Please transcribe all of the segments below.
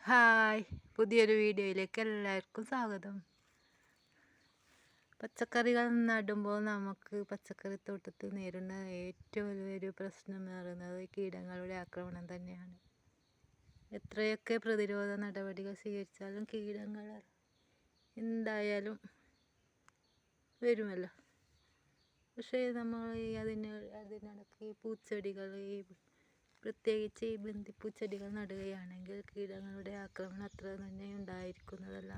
Hi പുതിയൊരു വീഡിയോയിലേക്ക് എല്ലാവർക്കും സ്വാഗതം. പച്ചക്കറികൾ നടുമ്പോൾ നമുക്ക് പച്ചക്കറി തോട്ടത്തിൽ നേരിടുന്ന ഏറ്റവും വലിയൊരു പ്രശ്നം പറയുന്നത് കീടങ്ങളുടെ ആക്രമണം തന്നെയാണ്. എത്രയൊക്കെ പ്രതിരോധ നടപടികൾ സ്വീകരിച്ചാലും കീടങ്ങൾ എന്തായാലും വരുമല്ലോ. പക്ഷേ നമ്മൾ അതിന് അതിനിടയ്ക്ക് പൂച്ചെടികൾ ഈ പ്രത്യേകിച്ച് ഈ ബന്ദിപ്പൂച്ചെടികൾ നടുകയാണെങ്കിൽ കീടങ്ങളുടെ ആക്രമണം അത്ര തന്നെ ഉണ്ടായിരിക്കുന്നതല്ല.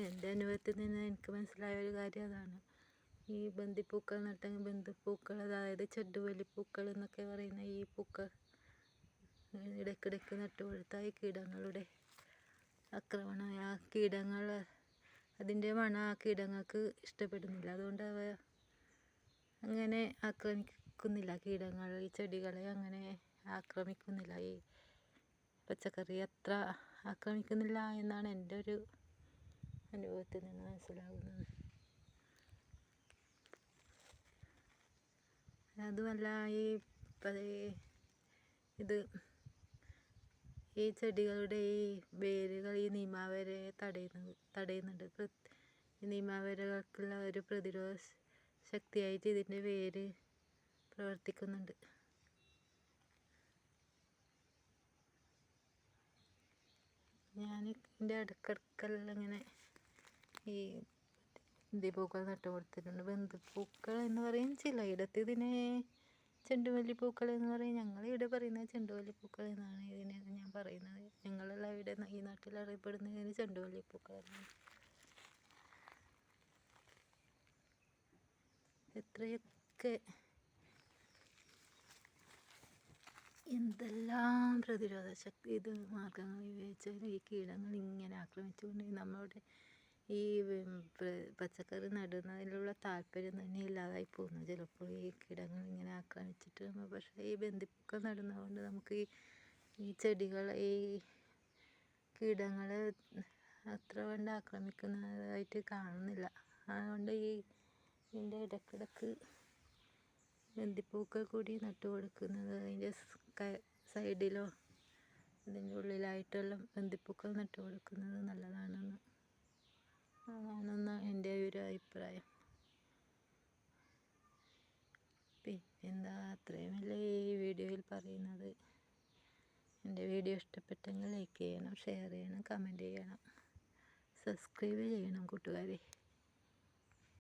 എന്റെ അനുഭവത്തിൽ നിന്ന് എനിക്ക് മനസ്സിലായ ഒരു കാര്യം അതാണ്. ഈ ബന്ദിപ്പൂക്കൾ നട്ടെങ്കിൽ ബന്ദിപ്പൂക്കൾ അതായത് ചെണ്ടുവല്ലിപ്പൂക്കൾ എന്നൊക്കെ പറയുന്ന ഈ പൂക്കൾ ഇടയ്ക്കിടയ്ക്ക് നട്ടുകൊടുത്താൽ ഈ കീടങ്ങളുടെ ആക്രമണം. ആ കീടങ്ങൾ അതിന്റെ മണം ആ കീടങ്ങൾക്ക് ഇഷ്ടപ്പെടുന്നില്ല. അതുകൊണ്ട് അവ അങ്ങനെ ആക്രമിക്കുന്നില്ല കീടങ്ങൾ ഈ ചെടികളെ അങ്ങനെ ആക്രമിക്കുന്നില്ല. ഈ പച്ചക്കറി അത്ര ആക്രമിക്കുന്നില്ല എന്നാണ് എന്റെ ഒരു അനുഭവത്തിൽ നിന്ന് മനസ്സിലാകുന്നത്. അതുമല്ല ഈ ഇത് ഈ ചെടികളുടെ ഈ വേരുകൾ ഈ നിമാവരയെ തടയുന്നത് തടയുന്നുണ്ട്. ഈ നിമാവരകൾക്കുള്ള ഒരു പ്രതിരോധ ശക്തിയായിട്ട് ഇതിന്റെ വേര് പ്രവർത്തിക്കുന്നുണ്ട്. ഞാൻ എന്റെ ഇടയ്ക്കിടയ്ക്കെല്ലാം ഇങ്ങനെ ഈ ബന്ദിപ്പൂക്കൾ നട്ടു കൊടുത്തിട്ടുണ്ട്. ബന്ധുപ്പൂക്കൾ എന്ന് പറയും ചിലയിടത്ത് ഇതിനെ ചെണ്ടുമല്ലിപ്പൂക്കൾ എന്ന് പറയും. ഞങ്ങൾ ഇവിടെ പറയുന്നത് ചെണ്ടുമല്ലിപ്പൂക്കൾ എന്നാണ് ഇതിനെ ഞാൻ പറയുന്നത്. ഞങ്ങളെല്ലാം ഇവിടെ ഈ നാട്ടിൽ അറിയപ്പെടുന്നതിന് ചെണ്ടുമല്ലിപ്പൂക്കൾ എന്നാണ്. എത്രയൊക്കെ എന്തെല്ലാം പ്രതിരോധ ശക്തി ഇത് മാർഗങ്ങൾ ഉപയോഗിച്ചാൽ ഈ കീടങ്ങൾ ഇങ്ങനെ ആക്രമിച്ചുകൊണ്ട് നമ്മളുടെ ഈ പച്ചക്കറി നടുന്നതിലുള്ള താല്പര്യം തന്നെ ഇല്ലാതായി പോകുന്നു. ചിലപ്പോൾ ഈ കീടങ്ങൾ ഇങ്ങനെ ആക്രമിച്ചിട്ട് പക്ഷേ ഈ ബന്ധിപ്പൊക്കെ നടുന്നതുകൊണ്ട് നമുക്ക് ഈ ഈ ചെടികൾ ഈ കീടങ്ങൾ അത്ര കണ്ട് ആക്രമിക്കുന്നതായിട്ട് കാണുന്നില്ല. അതുകൊണ്ട് ഈ ഇതിന്റെ ഇടയ്ക്കിടയ്ക്ക് ബന്ദിപ്പൂക്കൾ കൂടി നട്ടു കൊടുക്കുന്നത് അതിന്റെ സൈഡിലോ അതിന്റെ ഉള്ളിലായിട്ടെല്ലാം ബന്ദിപ്പൂക്കൾ നട്ടു കൊടുക്കുന്നത് നല്ലതാണെന്ന് അതാണെന്ന് എന്റെ ഒരു അഭിപ്രായം. പിന്നെന്താ അത്രയുമല്ലേ ഈ വീഡിയോയിൽ പറയുന്നത്. എന്റെ വീഡിയോ ഇഷ്ടപ്പെട്ടെങ്കിൽ ലൈക്ക് ചെയ്യണം ഷെയർ ചെയ്യണം കമന്റ് ചെയ്യണം. സബ്സ്ക്രൈബ് ചെയ്യണം കൂട്ടുകാരെ.